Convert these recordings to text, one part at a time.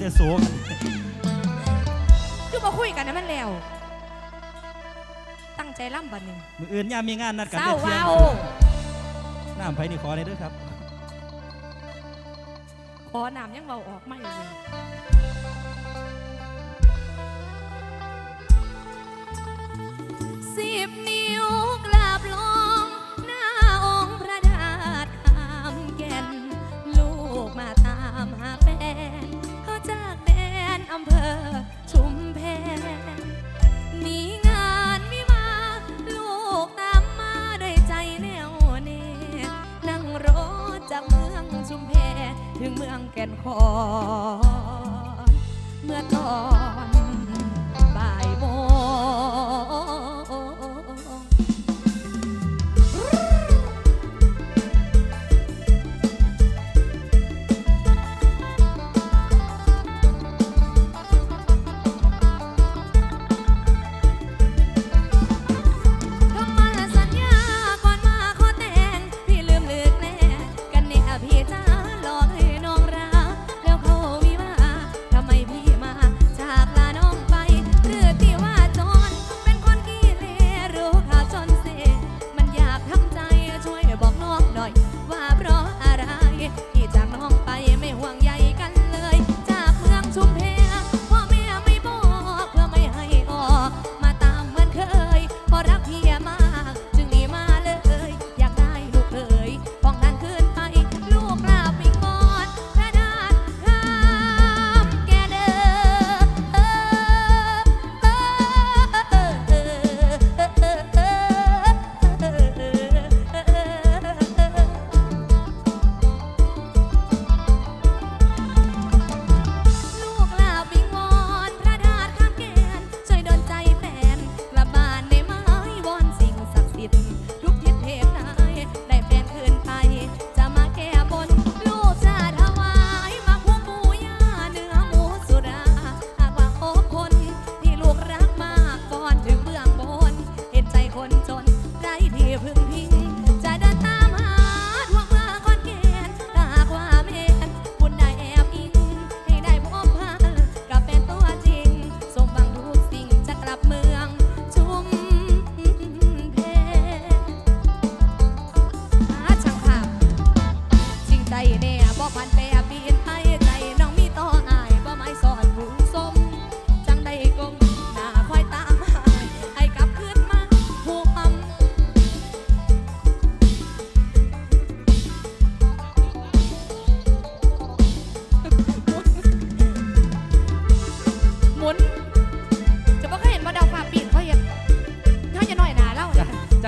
เดี๋สูงคือมาคุยกันนะมันแล้ว ตั้งใจล่ำบันหนึ่งมืออื่นย่ามีงานนัดกันเศร้าเว้าน้ำไผ่นี่ขอเลยด้วยครับ ขอน้ำยังเบาออกไม่เลยสิบนิ้ว ขอ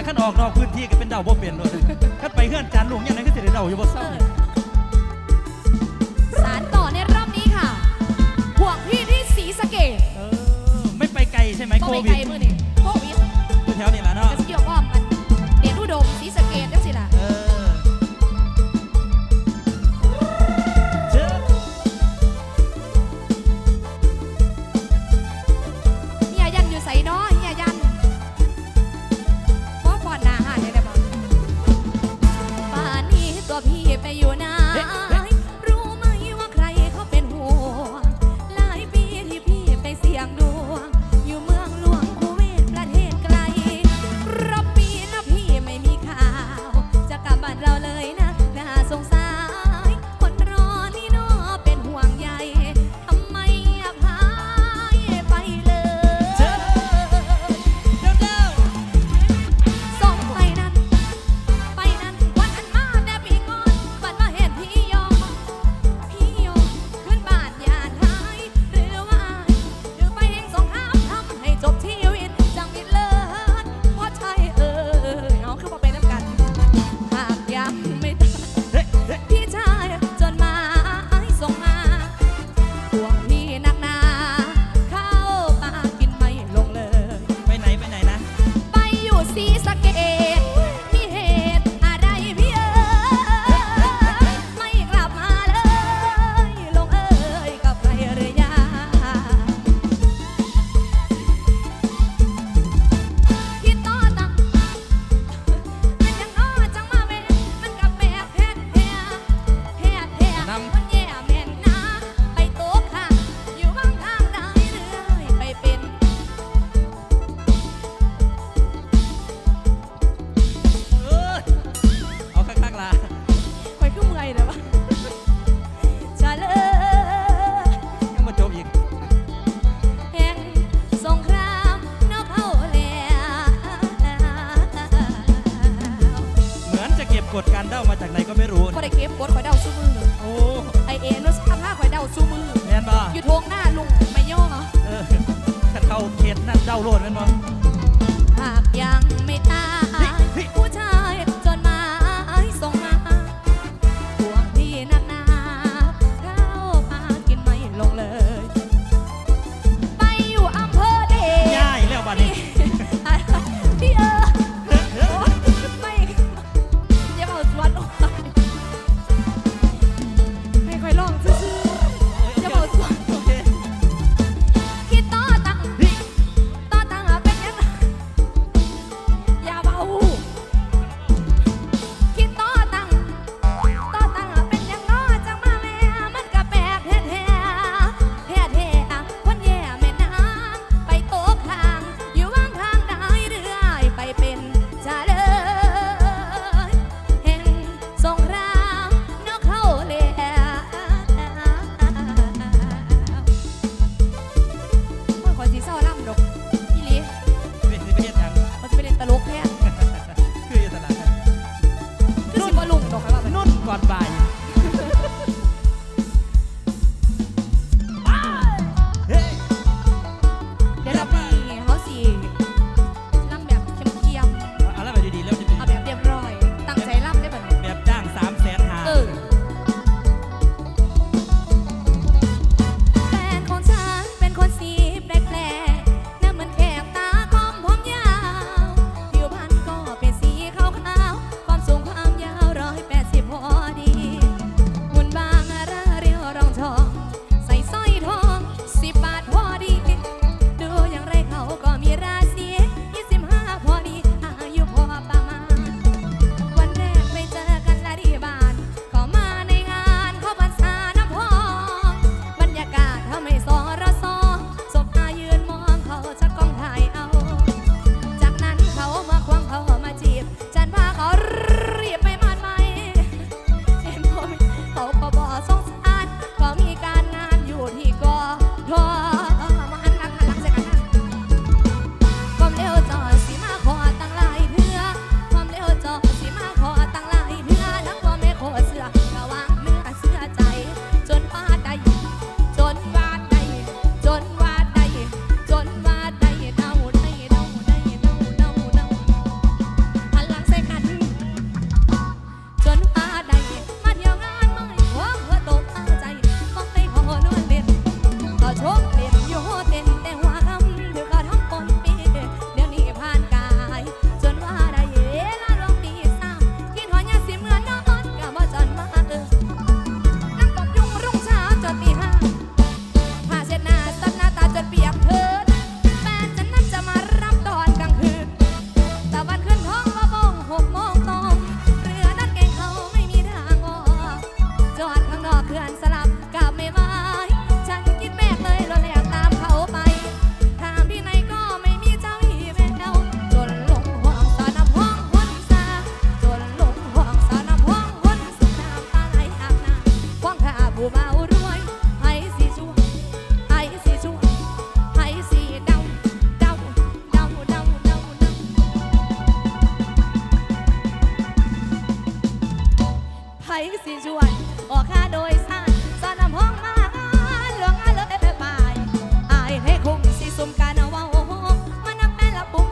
แต่ขั้นออกนอกพื้นที่ก็เป็นดาบเปลี่ยนเลยขั้นไปเฮื่อนจานลุงอย่างนั้นก็จะได้ดาอยู่บ่เศร้าสารต่อในรอบนี้ค่ะห่วงพี่ที่สีสเกตไม่ไปไกลใช่ไหมโควิดก็ไปไกลมือนี่โควิดอยู่แถวนี้แหละเนาะเกระสิยกอ้มกันเดนอุดมสีสเกต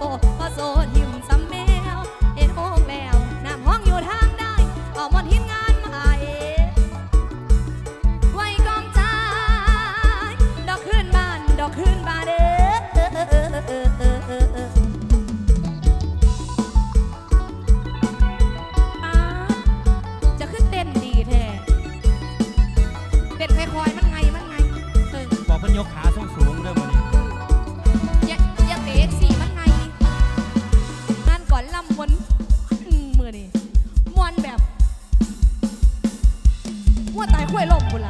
Oh. มวนต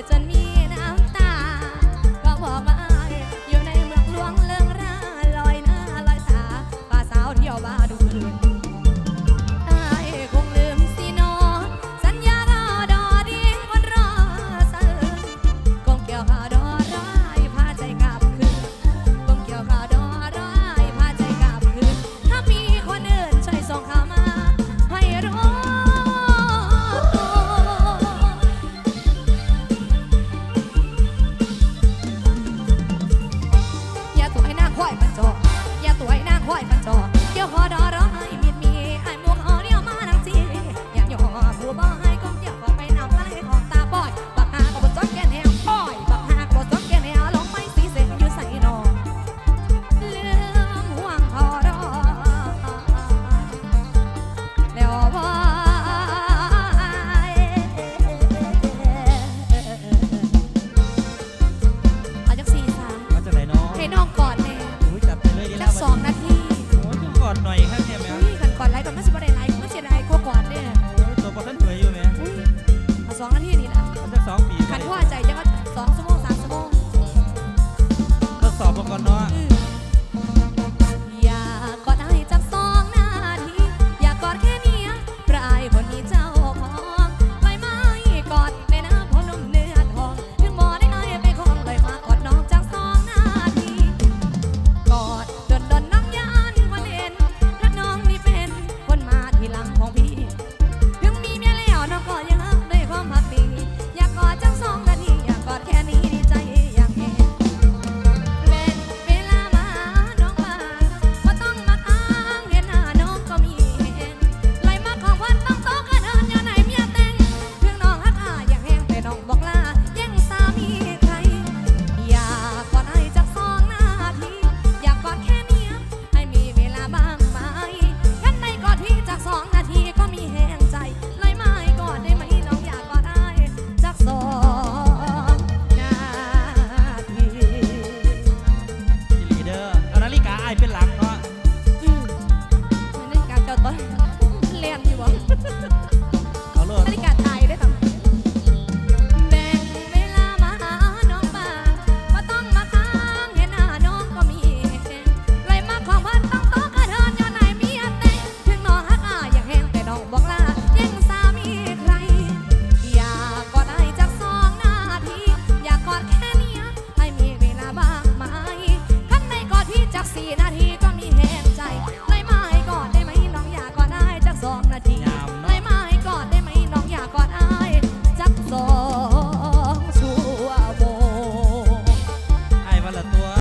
it's on me.